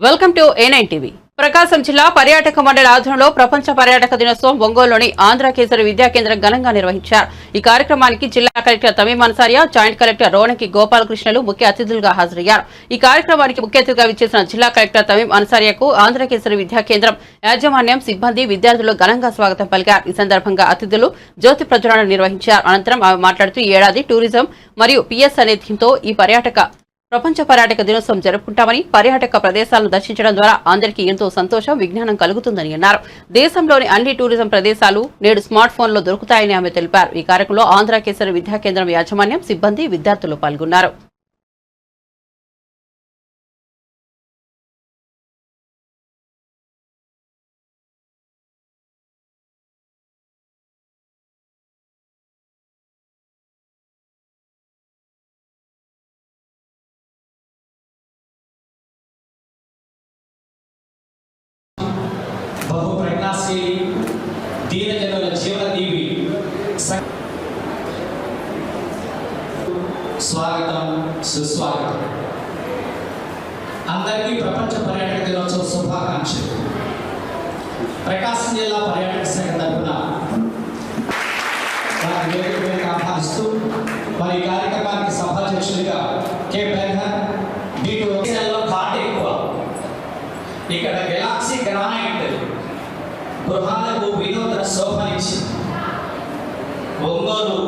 Welcome to A nine nine TV Prakasam జిల్లా పర్యాటక మండలి ఆధ్వర్యంలో ప్రపంచ పర్యాటక దినోత్సవం ఒంగోలులోని ఆంధ్ర కేసరి విద్యా కేంద్రం ఘనంగా నిర్వహించారు. ఈ కార్యక్రమానికి జిల్లా collector Tameem Ansariya joint collector Ronaki గోపాలకృష్ణలు ముఖ్య అతిథులుగా హాజరయ్యారు. ఈ కార్యక్రమానికి ముఖ్య అతిథిగా విచ్చేసిన జిల్లా కలెక్టర్ తమీం అన్సారియాకు ఆంధ్ర కేసరి విద్యా కేంద్రం యాజమాన్యం సిబ్బంది విద్యార్థులు ఘనంగా స్వాగతం పలికారు. ఈ సందర్భంగా అతిథులు జ్యోతి ప్రజ్వలన నిర్వహించారు. అనంతరం ఆమె మాట్లాడుతూ ఈ ఏడాది టూరిజం మరియు పిఎస్ అనే థీమ్తో ఈ పర్యాటక ప్రపంచ పర్యాటక దినోత్సవం జరుపుకుంటామని పర్యాటక ప్రదేశాలను దర్శించడం ద్వారా అందరికీ ఎంతో సంతోషం విజ్ఞానం కలుగుతుందని అన్నారు. దేశంలోని అన్ని టూరిజం ప్రదేశాలు నేడు స్మార్ట్ ఫోన్లో దొరుకుతాయని ఆమె తెలిపారు. ఈ కార్యక్రమంలో ఆంధ్ర కేసరి విద్యా కేంద్రం యాజమాన్యం సిబ్బంది విద్యార్థులు పాల్గొన్నారు. బహు ప్రజ్ఞాశీలి దీనజనుల జీవన దీవి. స్వాగతం సుస్వాగతం. అందరికీ ప్రపంచ పర్యాటక దినోత్సవ శుభాకాంక్షలు. ప్రకాశం జిల్లా పర్యాటక శాఖ తరఫున ఆహ్వానిస్తూ మరి ఈ కార్యక్రమానికి సభాధ్యక్షులుగా కె. బెర్హన్ మీకు దేశంలో ఎక్కువ. ఇక్కడ గెలాక్సీ గ్రానైట్. గృహాలకు వినూత్న శోభనిచ్చి ఒంగోలు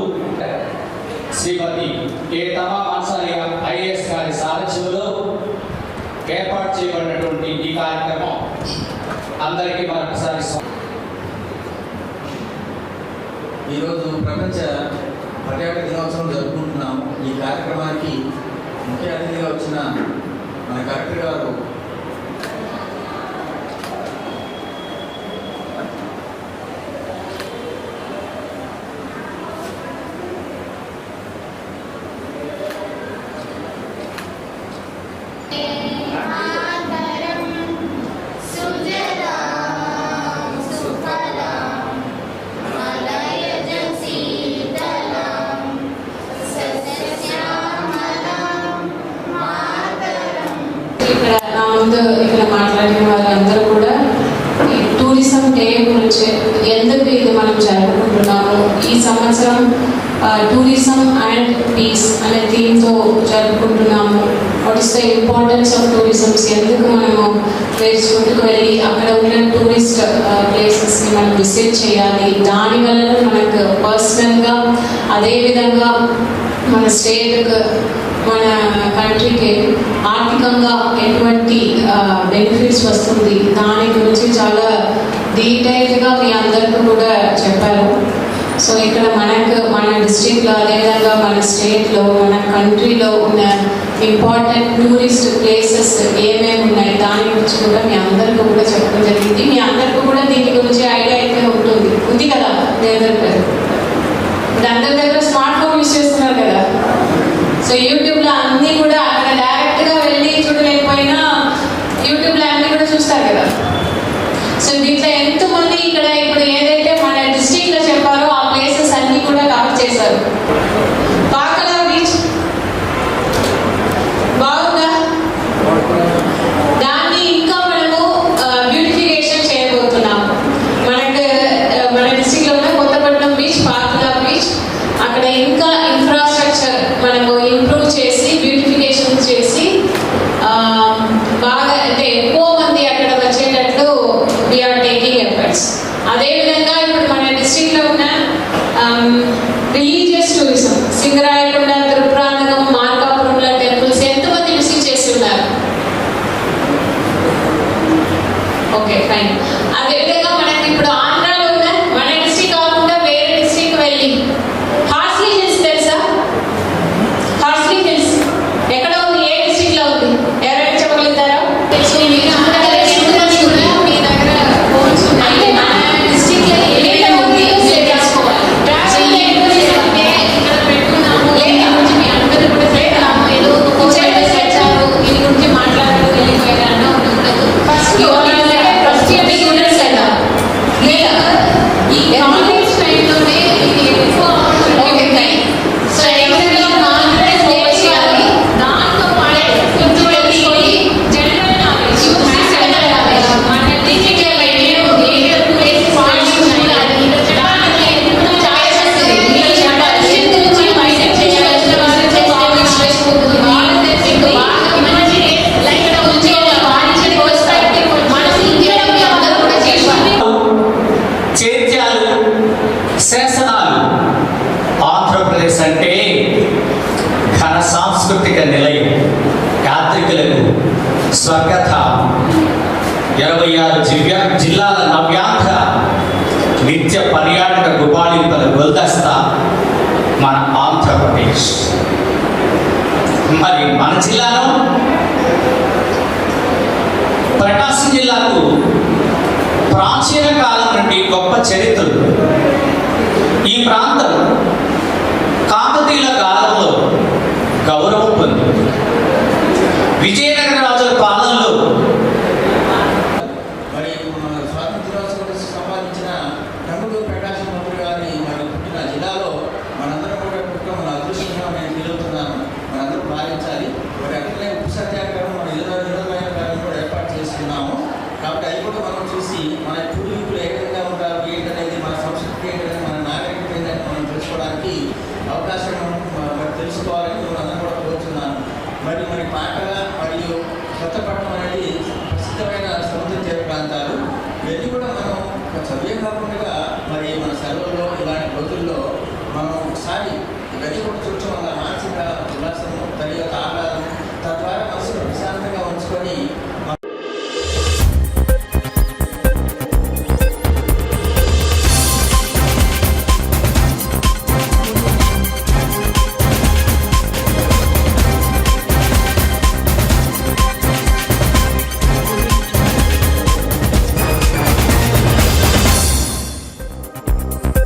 శ్రీమతి ఏ తమా మాన్సారి ఐఏఎస్ గారి సారథ్యంలో ఏర్పాటు చేయబడినటువంటి ఈ కార్యక్రమం అందరికీ మరొకసారి ఈరోజు ప్రపంచ పర్యాటక దినోత్సవం జరుపుకుంటున్నాం ఈ కార్యక్రమానికి ముఖ్య అతిథిగా వచ్చిన మన కలెక్టర్ గారు ముందు ఇక్కడ మాట్లాడిన వారందరూ కూడా ఈ టూరిజం డే గురించి ఎందుకు ఇది మనం జరుపుకుంటున్నాము? ఈ సంవత్సరం టూరిజం అండ్ పీస్ అనే థీమ్తో is the importance of tourisms ఎందుకు మనము వేసుకుంటూ వెళ్ళి అక్కడ ఉన్న టూరిస్ట్ ప్లేసెస్ని uh, మనం విజిట్ చేయాలి? దానివల్ల మనకు పర్సనల్గా అదేవిధంగా మన స్టేట్కి మన కంట్రీకి ఆర్థికంగా ఎటువంటి uh, బెనిఫిట్స్ వస్తుంది? దాని గురించి చాలా డీటెయిల్డ్గా మీ అందరికీ కూడా చెప్పారు. సో ఇక్కడ మనకు మన డిస్ట్రిక్ట్లో అదేవిధంగా మన స్టేట్లో మన కంట్రీలో ఉన్న ఇంపార్టెంట్ టూరిస్ట్ ప్లేసెస్ ఏమేమి ఉన్నాయి దాని గురించి కూడా మీ అందరికీ కూడా చెప్పడం జరిగింది. మీ అందరికీ కూడా దీని గురించి ఐడియా అయితే ఉంటుంది. ఉంది కదా లేదర్ గారు ఇప్పుడు అందరి దగ్గర స్మార్ట్ ఫోన్ యూస్ చేస్తున్నారు కదా. సో యూట్యూబ్లో ఇప్పుడు మన డిస్ట్రిక్ట్ లో ఉన్న రిలీజియస్ టూరిజం సింగరాయకొండ É então, యాత్రికులకు ఇరవై ఆరు జివ్య జిల్లాల నవ్యాంధ్ర నిత్య పర్యాటక గుబాళింపల గుల్దస్తా మన ఆంధ్రప్రదేశ్. మరి మన జిల్లాలో ప్రకాశం జిల్లాకు ప్రాచీన కాలం నుండి గొప్ప చరిత్రలు. ఈ ప్రాంతం కాకతీయుల కాలంలో గౌరవం పొందింది. మ- మరి తెలుసుకోవాలని నేను కూడా కోరుతున్నాను మరి మరి పాటల మరియు కొత్తపట్నం అనేది ప్రసిద్ధమైన సముద్ర తీర ప్రాంతాలు. ఇవన్నీ కూడా మనం ఒక చదివే కాకుండా మరి మన సెలవుల్లో ఇలాంటి రోజుల్లో మనం ఒకసారి ఇవన్నీ కూడా చూడటం వల్ల మానసిక ఉల్లాసము తల్లి యొక్క ఆహ్లాదం తద్వారా మనసును ప్రశాంతంగా ఉంచుకొని